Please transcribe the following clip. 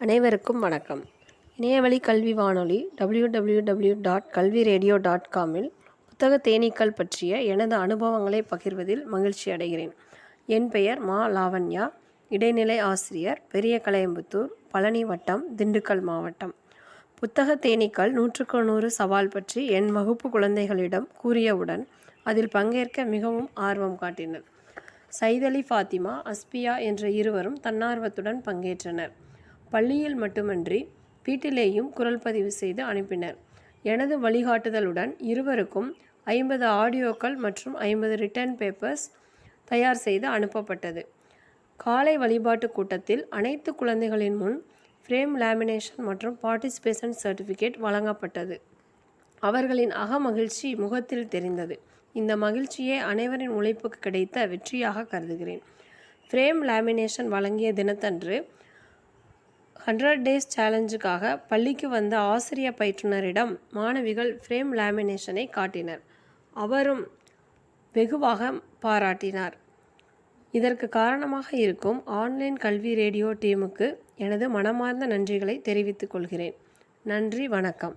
அனைவருக்கும் வணக்கம். இணையவழி கல்வி வானொலி W W W dot Kalvi radio dot காமில் புத்தக தேனீக்கள் பற்றிய எனது அனுபவங்களை பகிர்வதில் மகிழ்ச்சி அடைகிறேன். என் பெயர் மா லாவண்யா. இடைநிலை ஆசிரியர் பெரிய கலையம்புத்தூர் பழனி வட்டம் திண்டுக்கல் மாவட்டம். புத்தக தேனீக்கள் நூற்றுக்கு நூறு சவால் பற்றி என் வகுப்பு குழந்தைகளிடம் கூறியவுடன் அதில் பங்கேற்க மிகவும் ஆர்வம் காட்டினர். சைதலி ஃபாத்திமா அஸ்பியா என்ற இருவரும் தன்னார்வத்துடன் பங்கேற்றனர். பள்ளியில் மட்டுமன்றி வீட்டிலேயும் குரல் பதிவு செய்து அனுப்பினர். எனது வழிகாட்டுதலுடன் இருவருக்கும் ஐம்பது ஆடியோக்கள் மற்றும் ஐம்பது ரிட்டர்ன் பேப்பர்ஸ் தயார் செய்து அனுப்பப்பட்டது. காலை வழிபாட்டு கூட்டத்தில் அனைத்து குழந்தைகளின் முன் ஃப்ரேம் லேமினேஷன் மற்றும் பார்ட்டிசிபேஷன் சர்டிஃபிகேட் வழங்கப்பட்டது. அவர்களின் அகமகிழ்ச்சி முகத்தில் தெரிந்தது. இந்த மகிழ்ச்சியை அனைவரின் உழைப்புக்கு கிடைத்த வெற்றியாக கருதுகிறேன். ஃப்ரேம் லேமினேஷன் வழங்கிய தினத்தன்று ஹண்ட்ரட் டேஸ் சேலஞ்சுக்காக பள்ளிக்கு வந்த ஆசிரிய பயிற்றுனரிடம் மாணவிகள் ஃப்ரேம் லேமினேஷனை காட்டினர். அவரும் வெகுவாக பாராட்டினார். இதற்கு காரணமாக இருக்கும் ஆன்லைன் கல்வி ரேடியோ டீமுக்கு எனது மனமார்ந்த நன்றிகளை தெரிவித்துக் கொள்கிறேன். நன்றி வணக்கம்.